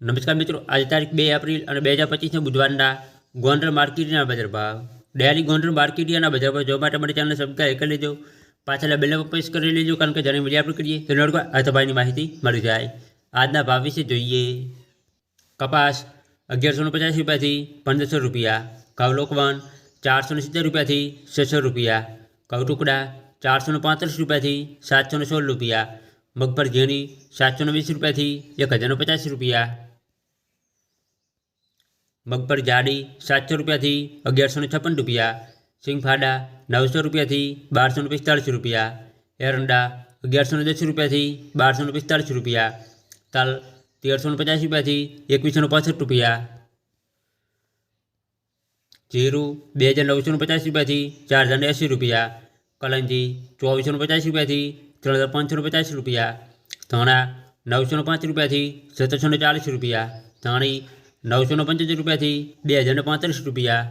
નમસ્કાર મિત્રો આજે તારીખ બે એપ્રિલ અને બે હજાર પચીસના બુધવારના ગોંડલ માર્કેટના બજાર ભાવ ડેલી ગોંડલ માર્કેટિયાના બજાર ભાવ જોવા માટે અમારી ચેનલ સબસ્ક્રાઈબ કરી લેજો પાછળ બેલ પર પ્રેસ કરી લેજો કારણ કે જ્યારે વિડીયો આપણે કરીએ તો નોટ આ તમારી માહિતી મળી જાય આજના ભાવ વિશે જોઈએ કપાસ અગિયારસો ને પચાસ રૂપિયાથી પંદરસો રૂપિયા ઘઉં લોકવન ચારસો ને સિત્તેર રૂપિયાથી છસો રૂપિયા ઘઉં ટુકડા ચારસો ને પાંત્રીસ રૂપિયાથી સાતસો ને સોળ રૂપિયા મગફળ ઝીણી સાતસો ને વીસ રૂપિયાથી એક હજારનો પચાસ રૂપિયા મગફળ જાડી સાતસો રૂપિયાથી અગિયારસો ને છપ્પન રૂપિયા સિંગફાડા નવસો રૂપિયાથી બારસો ને પિસ્તાળીસ રૂપિયા એરંડા અગિયારસો ને દસ રૂપિયાથી બારસો ને પિસ્તાળીસ રૂપિયા તલ તેરસો ને પચાસ રૂપિયાથી એકવીસો ને પાસઠ રૂપિયા જીરું બે હજાર નવસો ને પચાસ રૂપિયાથી ચાર હજાર ને એંસી રૂપિયા કલંજી ચોવીસો ને પચાસ રૂપિયાથી ત્રણ હજાર પાંચસો ને પચાસ રૂપિયા ધાણા નવસો ને પાંચ રૂપિયાથી સત્તરસો ને ચાલીસ રૂપિયા ધાણી નવસો ને પંચોતેર રૂપિયાથી બે હજાર ને પાંત્રીસ રૂપિયા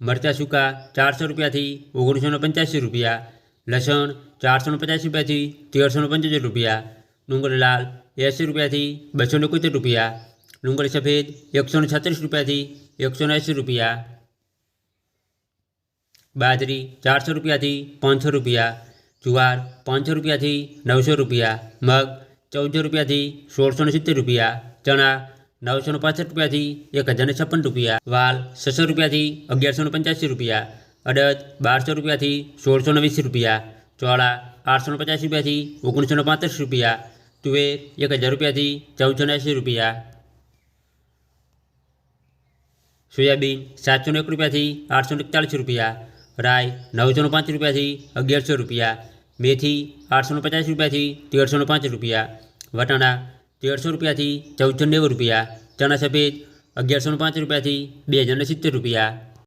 મરચાં સૂકા ચારસો રૂપિયાથી ઓગણીસો ને પંચ્યાસી રૂપિયા લસણ ચારસો ને પચાસ રૂપિયાથી તેરસો ને પંચોતેર રૂપિયા ડુંગળી લાલ એંસી રૂપિયાથી બસો ને એકોતેર રૂપિયા ડુંગળી સફેદ એકસો ને છત્રીસ રૂપિયાથી એકસો ને એંસી રૂપિયા બાજરી ચારસો રૂપિયાથી પાંચસો રૂપિયા જુવાર પાંચસો રૂપિયાથી નવસો રૂપિયા મગ ચૌદસો રૂપિયાથી સોળસો ને સિત્તેર રૂપિયા ચણા નવસો ને પાસઠ રૂપિયાથી એક હજાર ને છપ્પન રૂપિયા વાલ છસો રૂપિયાથી અગિયારસો ને પંચ્યાસી રૂપિયા અડદ બારસો રૂપિયાથી સોળસો ને વીસ રૂપિયા ચોળા આઠસો ને પચાસ રૂપિયાથી ઓગણીસો ને પાંત્રીસ રૂપિયા તુવેર એક હજાર રૂપિયાથી ચૌદસો ને એંસી રૂપિયા સોયાબીન સાતસો ને એક રૂપિયાથી આઠસો ને એકતાલીસ રૂપિયા રાઈ નવસો ને પાંચ રૂપિયાથી અગિયારસો રૂપિયા મેથી આઠસો પચાસ રૂપિયાથી તેરસો પાંચ રૂપિયા, વટાણા તેરસો રૂપિયાથી ચૌદસો નેવું રૂપિયા, ચણા સફેદ અગિયારસોને પાંચ રૂપિયાથી બે હજાર ને સિત્તેર રૂપિયા